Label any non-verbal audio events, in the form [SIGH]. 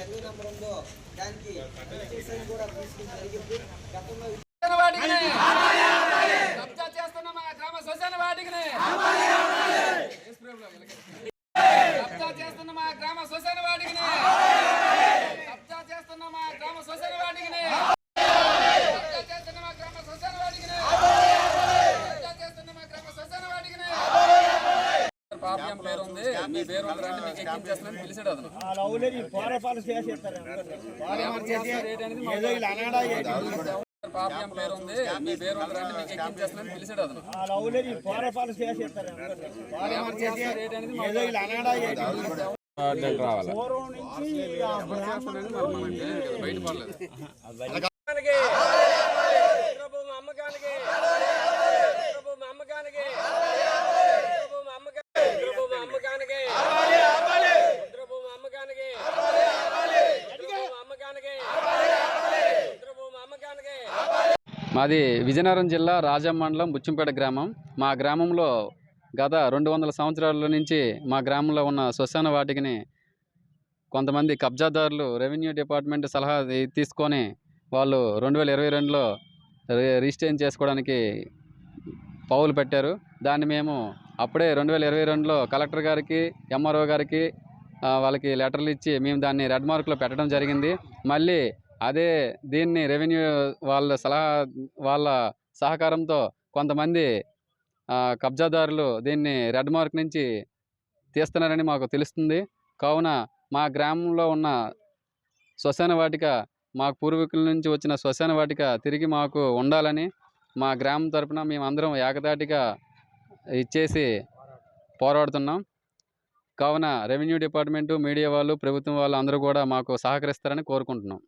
Cell నంబరంలో దానికి registration కూడా తీసుకుని జరిగింది గతంలో చేస్తున్న మా గ్రామ శ్మశాన వాటికినే చేస్తున్న మా గ్రామ శ్మశాన వాటికినే చేస్తున్న మా గ్రామ శ్మశాన మీ పేరు ఉంది రండి మీకు ఎక్కించేస్తానని పిలిచాడు అతను. పాప పేరు ఉంది. మీ పేరు ఉంది రండి మీకు ఎక్కించేస్తానని పిలిచాడు అతను. వాళ్ళు అవులేదు పోరపాలు చేసేస్తారు ఏదో ఇలా అనడా పూర్వం నుంచి ఆ బ్రాహ్మణులు బయట పడలేదు. [LAUGHS] మాది విజయనగరం జిల్లా రాజం మండలం బుచ్చంపేట గ్రామం. మా గ్రామంలో గత రెండు వందల సంవత్సరాల నుంచి మా గ్రామంలో ఉన్న శ్మశాన వాటికని కొంతమంది కబ్జాదారులు రెవెన్యూ డిపార్ట్మెంట్ సలహా తీసుకొని వాళ్ళు రెండు వేల ఇరవై రెండులో రిజిస్ట్రేషన్ చేసుకోవడానికి పౌలు పెట్టారు. దాన్ని మేము అప్పుడే రెండు వేల ఇరవై రెండులో కలెక్టర్ గారికి ఎంఆర్ఓ గారికి వాళ్ళకి లెటర్లు ఇచ్చి మేము దాన్ని రెడ్ మార్క్లో పెట్టడం జరిగింది. మళ్ళీ అదే దీన్ని రెవెన్యూ వాళ్ళ సలహా వాళ్ళ సహకారంతో కొంతమంది కబ్జాదారులు దీన్ని రెడ్ మార్క్ నుంచి తీస్తున్నారని మాకు తెలుస్తుంది. కావున మా గ్రామంలో ఉన్న శ్మశాన వాటిక మా పూర్వీకుల నుంచి వచ్చిన శ్మశాన వాటిక తిరిగి మాకు ఉండాలని మా గ్రామం తరపున మేమందరం ఏకతాటిగా ఇచ్చేసి పోరాడుతున్నాం. కావున రెవెన్యూ డిపార్ట్మెంటు మీడియా వాళ్ళు ప్రభుత్వం వాళ్ళు అందరూ కూడా మాకు సహకరిస్తారని కోరుకుంటున్నాం.